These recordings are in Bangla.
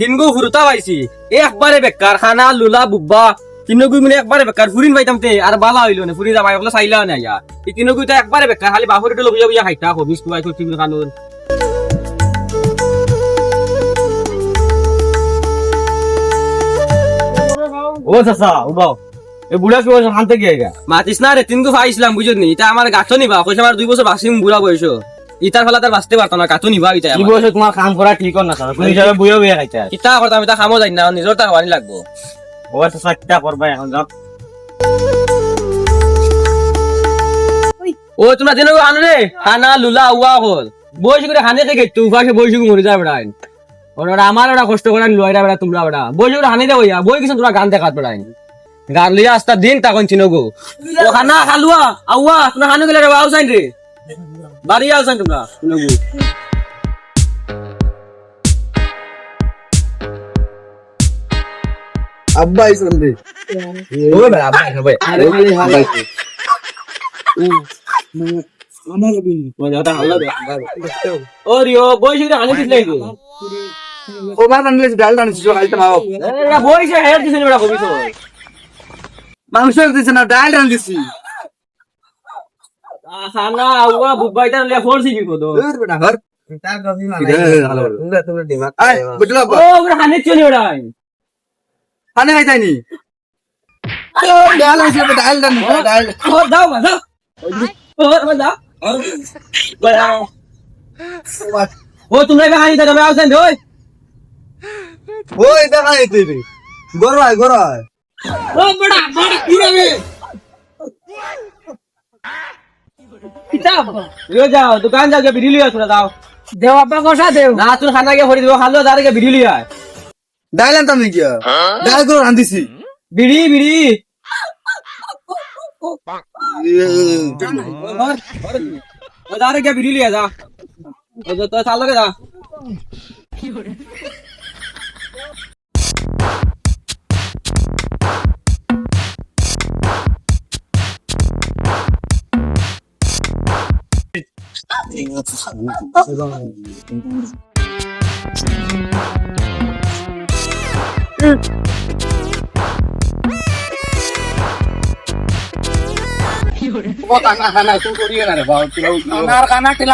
তিনগু ফুরুতা পাইছি। একবারে বেকার খানা লুলা বুব্বা। তিনগু মানে একবারে বেকার ফুরিন পাইতাম তে আর বালা হইল না ফুরি যাবাই বলে চাইলা না ইয়া এই তিনগু তো একবারে বেকার খালি বাহুর একটু লবিয়া বুঝা খাইতা হবিস কুবাই তো টিভি কানুন ও চাচা উবাও। এই বুড়া কি বলছো হানতে গিয়ে মাতিস না রে তিনগু পাইছিলাম বুঝত নি এটা আমার গাছ নিবা কইছে আমার দুই বছর বাসিম বুড়া বয়স ইতার ফলা তার বাঁচতে পারতো না গাছ নিবা ইটা কি বলছো তোমার কাম করা ঠিক না স্যার তুমি হিসাবে বুঝে বুঝে খাইতে আছে কিতা করতাম এটা খামো যাই না নিজের টাকা বানি লাগবো। ও চাচা কিটা করবা এখন যাও ও তোমরা দিন আনো রে খানা লুলা উয়া হল। বয়স করে খানে খেয়ে গেছো উপাসে বয়স মরে যায় বেড়াই ওরা আমার ওরা কষ্ট করে লয়রা বেড়া তোমরা বেড়া। বয়স করে হানি দেবো বই কিছু তোমরা গান দেখাত বেড়াই গান লিয়া আস্তা দিন তখন চিনগো। ও খানা খালুয়া আউয়া তোমরা খানো গেলে রে আউ যাইন রে বাড়ি যাইন তোমরা? আব্বা আইসন রে। ও বেড়া আব্বা ভাই আরে হাল আইছে ও রিও বয়স করে হানি দিলে গো ও মা রান্নলে ডাল রান্নছি সকাল তো মাও এরা বয়সে হেয়ার দিছেন বেড়া কবি তো মাংস দিছে না ডাল দিছি খানা আউয়া বুবাইটা লিয়া ফোরছি কি কদো দূর বেটা ঘর তার কবি মানে ভালো তোমরা দিমাগ আয় বুঝলা ও ওরা হানি চলে বেড়াই খানে খাইতাইনি ডাল আইছে ডাল রান ডাল ও দাও মা দাও। ও মা দাও। ও তোমরা হানি ওই। ওই ও বড়া কি রে? কিতাব রিও যাও দোকান যাও গে বিড়ি লিয়া তোরা দাও দেও আপা কষা দেও। না তুই খানা গে ভরি দিব খালো দাঁড়ে গে বিড়ি লিয়া ডাল আনতাম নি কি ডাল করে রান দিছি বিড়ি বিড়ি। দাঁড়ে গে বিড়ি লিয়া যা। তো চালো গে যা।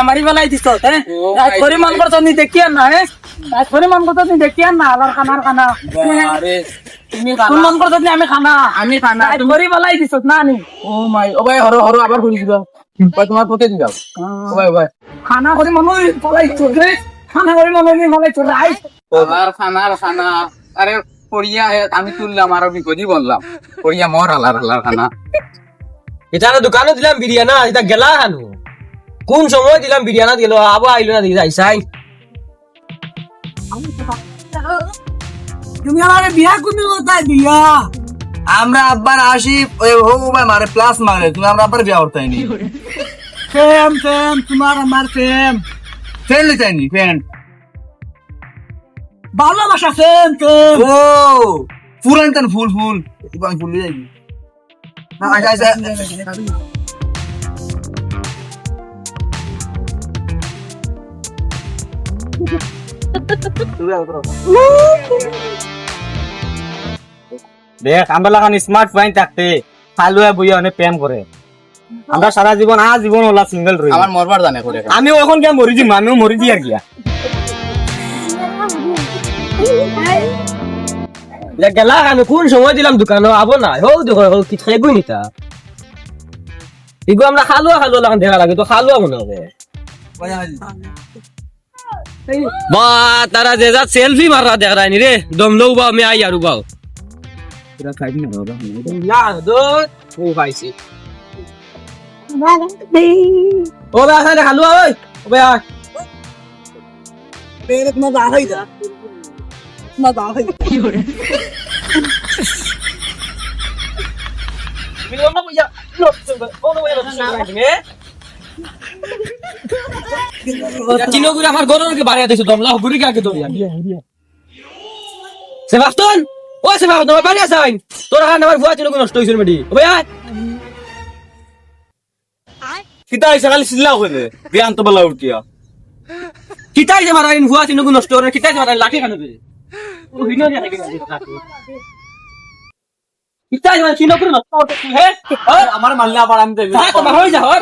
মারি পেলাই দিছ করে মন নি দেখি আর না হ্যাঁ রাত করে মন করছ নি দেখি আর না আলার খানার খানা তুমি মন আমি খানা আমি খানা করে পেলাই দিছ না নি? মাই হরো হরো আবার ঘুরি দিবা তোমার পকে দিবা ও ভাই ভাই খানা করে মন পলাই চল খানা করে মন নি মলাই আমার খানার খানা আরে পড়িয়া আমি তুললাম আর আমি গদি বললাম পড়িয়া মর হালার হালার খানা এটা না দোকানে দিলাম বিরিয়ানা এটা গেলা হানু কোন সময় দিলাম বিরিয়ানা দিল আবার আইলো না দিই যাইছাই তুমি আমার বিয়া কোন বিয়া আমরা আব্বার আসি ভাই মারে প্লাস মারে তুমি আমরা আব্বার বিয়া করতে নি প্রেম প্রেম তোমার আমার প্রেম। ফ্যান লিতে নি ফ্যান ভালোবাসা প্রেম প্রেম। ও ফুল আনতেন ফুল ফুল। আমি ফুল লিয়ে না আচ্ছা আচ্ছা। দেখ আমরা লাগান স্মার্ট ফাইন থাকতে খালুয়া বুঝে অনেক প্রেম করে। আমরা সারা জীবন আ জীবন ওলা সিঙ্গেল রই আমার মরবার জানে করে। আমিও এখন কে মরি যাম আমিও মরি দি আর গিয়া। গেলা হানু কোন সময় দিলাম দোকানে আবো না হো দেখো হো কি খাইবই নিতা ইগো আমরা খালুয়া খালুয়া লাগান দেখা লাগে তো খালুয়া মনে হবে। বা তারা যে যা সেলফি মারা দেখ রানি রে দম লও বা আমি আই আরু বাও। না দো ও পাইছি ও বে আসা খালুয়া ওই ও বে আয় मेरे को मजा आ गई था मजा आ गई চিনগুড়ি আমার গরুকে বাড়ি দিছো দমলা গুড়ি কাকে দরিয়া সেবাস্টন ও সেবাস্টন আমার বাড়ি তোর হান আমার ভুয়া নষ্ট হইছিল মেডি ও ভাই কিতা আইসা খালি চিল্লা করে বিয়ান তো বলা উঠিয়া কিতাই যে মারাইন ভুয়া নষ্ট করে যে মারাইন লাঠি খানবে ইতাই চিনো করে না হে? আমার মানলে আবার আমি দেব যা যা হয়।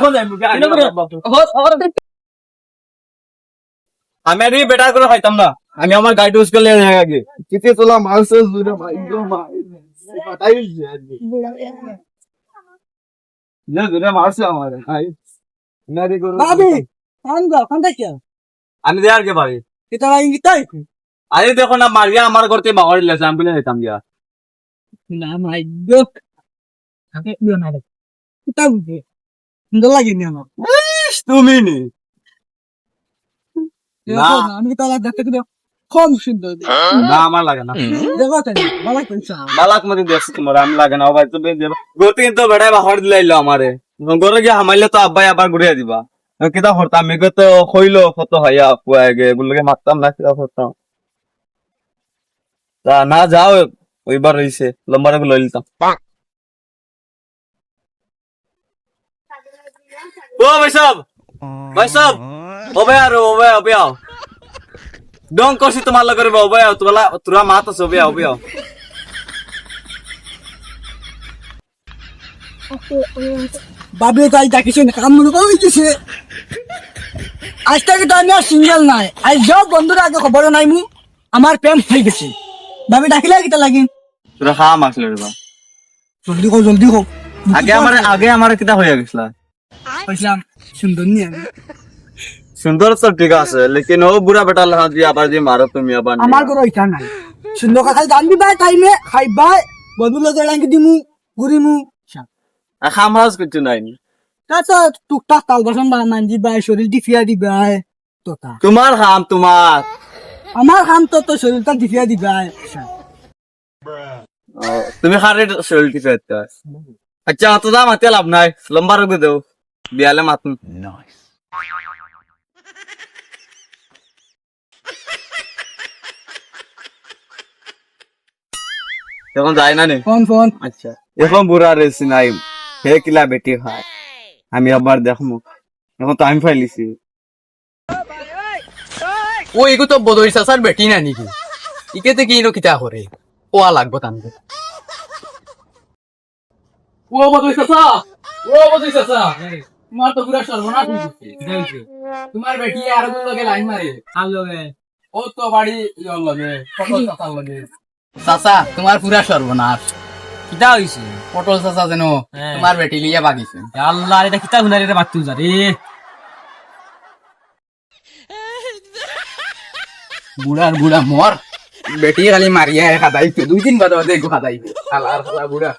চিনো আমি বেটার করে খাইতাম না। আমি আমার গাড়ি ইউজ করলে আগে। কিতে তোলা মাছ জুড়ে ভাই গো ভাই পাটাই যাবে না জুড়ে মারছে আমার ভাই। না রে বাবু কান গা কান দেখিয়া আমি দেয়ার কে পারি এটা লাইন গিতাই আরে দেখো না মারিয়া আমার করতে লেছে আমি বলে দিতাম গিয়া। না আগে দিও না এটা বুঝে? সুন্দর লাগে নি আমার তুমি নি। আমি তালা দেখতে কম সুন্দর না আমার লাগে না। দেখো তাই ভালো কইছা মধ্যে দেখছি তোমার আমি লাগে না। ভাই তুমি গতি কিন্তু বেড়াই বাহর দিলাইলো আমারে। গরে গিয়ে হামাইলে তো আব্বাই আবার ঘুরিয়ে দিবা। কিতা করতাম? আমি তো হইল কত হইয়া পুয়া গে এগুলোকে মারতাম না কিতা করতাম? তা না যাও ওইবার হইছে লম্বারে লই লিতাম ও ভাইসব! ভাইসব! ও ভাই আর ও ভাই ও ভাই ডং করছি তোমার লগরে ও ভাই তোলা তোরা ও ভাই ও ভাই বাবে তাই ডাকিছে কাম মনে করে হইতেছে। আজ থেকে তো আমি আর সিঙ্গেল নাই। আজ সব বন্ধুরা আগে খবর নাই মু আমার প্রেম হয়ে গেছে। বাবে ডাকিলে কিটা লাগে? তোরা খাম আসলে রে বা জলদি কো জলদি কো আগে আমার আগে আমার কিতা হয়ে গেছিল? কইছিলাম সুন্দর নি আমি সুন্দর তো ঠিক আছে লেকিন ও বুড়া বেটা লহা দিয়ে আবার যে মারো তুমি আবার আমার কোনো ইচ্ছা নাই। সুন্দর কথা জানবি ভাই টাইমে খাইবাই বন্ধু লগে লাঙ্কি দিমু ঘুরিমু খাম হাজ কিছু নাই। তাছাড়া টুকটাক তাল বাসন বানান দিবাই শরীর ডিফিয়া দিবাই তোতা। তোমার খাম তোমার। আমার খান তো তো শরীরটা ডিফিয়া দিবাই ও, তুমি খারে শরীর ঠিক আছে আচ্ছা অত দাম হাতে লাভ নাই লম্বা রোগ দেও। বিয়ালে মাতুন এখন যায় না নে? Phone phone. আচ্ছা। এখন বুড়া রেছি নাই। হে কিলা বেটি হয় আমি আবার দেখমু। এখন টাইম ফাইলিছি ও এগো তো বদরি চাচার বেটি না নাকি? ইকেতে কি নো কিতা করে পোয়া লাগবো তানকে। ও বদরি চাচা! ও বদরি চাচা! তোমার তো পুরা সর্বনাশ হইছে তোমার বেটি আর কোন লগে লাইন মারে আর লগে। ও তো বাড়ি লগে। পটল চাচার লগে। চাচা তোমার পুরা সর্বনাশ কিতা হইছে পটল চাচা যেন হ্যাঁ। তোমার বেটি লিয়া বাগিছে আল্লাহ এটা কিতা শুনারি এটা বাত্তু যা রে বুড়ার বুড়া মর বেটি খালি মারিয়া খাদাইছে। দুই দিন বাদে বাদে খালা বুড়া